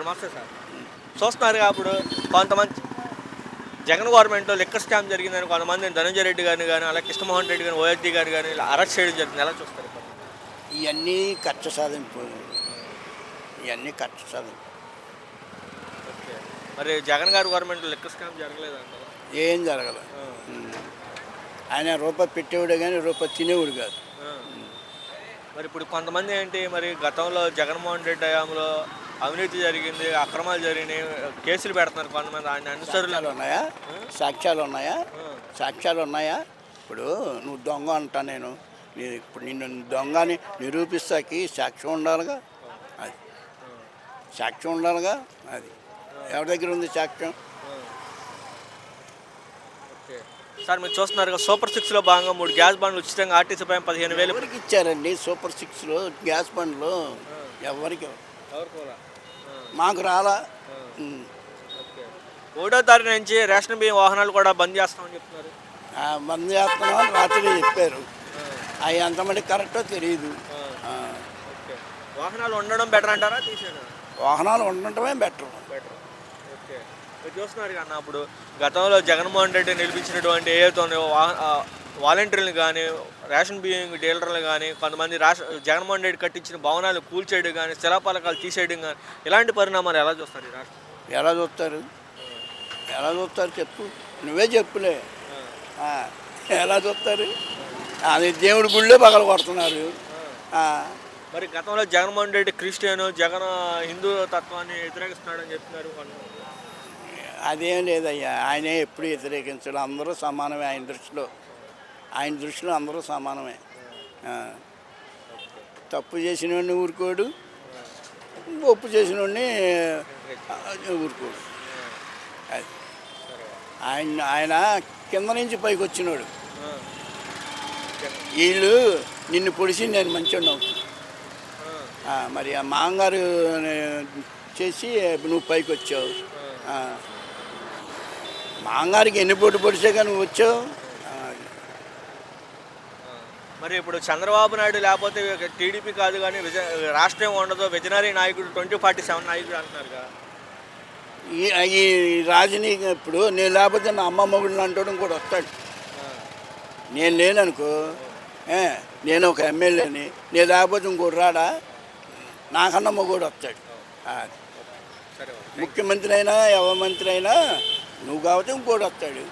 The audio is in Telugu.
నమస్తే సార్. చూస్తున్నారు అప్పుడు కొంతమంది జగన్ గవర్నమెంట్లో లెక్క స్కామ్ జరిగిందని కొంతమంది ధనంజయ రెడ్డి గారిని కానీ అలాగే కృష్ణమోహన్ రెడ్డి గారిని ఓఎస్డీ గారిని కానీ ఇలా అరెస్ట్ చేయడం జరిగింది. ఎలా చూస్తారు? ఇవన్నీ ఖర్చు సాధింపు. ఇవన్నీ ఖర్చు సాధింపు. మరి జగన్ గారి గవర్నమెంట్లో లెక్క స్కామ్ జరగలేదంటారా ఏం జరగల ఆయన రూపాయి పెట్టేవాడు కానీ రూపాయి తినేవాడు కాదు. మరి ఇప్పుడు కొంతమంది ఏంటి మరి గతంలో జగన్మోహన్ రెడ్డి హయాంలో అవినీతి జరిగింది అక్రమాలు జరిగినాయి కేసులు పెడుతున్నారు కొంతమంది. ఆయన అనుసరులు. ఉన్నాయా? సాక్ష్యాలు ఉన్నాయా. సాక్ష్యాలు ఉన్నాయా? ఇప్పుడు నువ్వు దొంగ అంటా నేను. ఇప్పుడు నిన్ను దొంగ అని నిరూపిస్తాకి సాక్ష్యం ఉండాలిగా? అది. సాక్ష్యం ఉండాలిగా? అది. ఎవరి దగ్గర ఉంది సాక్ష్యం? ఓకే. సార్ మీరు చూస్తున్నారు సూపర్ సిక్స్లో భాగంగా మూడు గ్యాస్ బండ్లు ఉచితంగా ఆర్టీసీ పైన పదిహేను వేలు. ఎవరికి ఇచ్చారండి సూపర్ సిక్స్లో గ్యాస్ బండ్లు? ఎవరికి? ఎవరు మాకు రాలా. ఒకటో తారీఖు నుంచి రేషన్ బియ్యం వాహనాలు కూడా బంద్ చేస్తామని చెప్తున్నారు. చేస్తున్నాం అని రాత్రి చెప్పారు. అవి ఎంతమంది కరెక్టో తెలియదు వాహనాలు ఉండడం బెటర్ అంటారా తీసేయడం? వాహనాలు ఉండటమే బెటర్ బెటర్ ఓకే. చూస్తున్నారు కన్నా అప్పుడు గతంలో జగన్మోహన్ రెడ్డి నిలిపించినటువంటి ఆ, వాలంటీర్లు కానీ రేషన్ బియ్యం డీలర్లు కానీ కొంతమంది రాష్ట్ర జగన్మోహన్ రెడ్డి కట్టించిన భవనాలు కూల్చేయడం కానీ శిలాపలకాలు తీసేయడం కానీ ఇలాంటి పరిణామాలు ఎలా చూస్తారు ఈ రాష్ట్రం? ఎలా చూస్తారు? ఎలా చూస్తారు చెప్పు. నువ్వే చెప్పులే. ఎలా చూస్తారు? అది దేవుడి గుళ్ళే పగల కొడుతున్నారు. మరి గతంలో జగన్మోహన్ రెడ్డి క్రిస్టియన్ జగన్ హిందూ తత్వాన్ని వ్యతిరేకిస్తున్నాడని చెప్తున్నారు అదేం లేదయ్యా. ఆయనే ఎప్పుడు వ్యతిరేకించడు. అందరూ సమానమే ఆయన దృష్టిలో. ఆయన దృష్టిలో అందరూ సమానమే. తప్పు చేసిన వాడిని ఊరుకోడు ఒప్పు చేసిన వాడిని ఊరుకోడు. అది. ఆయన ఆయన కింద నుంచి పైకి వచ్చినాడు. వీళ్ళు నిన్ను పొడిచి నేను మంచిగా మరి ఆ మాంగారు చేసి నువ్వు పైకి వచ్చావు. మాంగారికి ఎన్ని పొట్టు పొడిచాక నువ్వు వచ్చావు? మరి ఇప్పుడు చంద్రబాబు నాయుడు లేకపోతే టీడీపీ కాదు కానీ విజ రాష్ట్రం ఉండదు. వెటనరీ నాయకుడు ట్వంటీ ఫార్టీ సెవెన్ నాయకుడు అంటున్నారు కదా. ఈ రాజనీతి ఇప్పుడు నేను లేకపోతే నా అమ్మ మొగుడు అంటడం కూడా వస్తాడు. నేను లేననుకో నేను ఒక ఎమ్మెల్యేని నేను లేకపోతే ఇంకోటి రాడా? నాకన్నా మొగుడు వస్తాడు. ముఖ్యమంత్రి అయినా ఎవరి మంత్రి అయినా నువ్వు కాబట్టి ఇంకోటి వస్తాడు.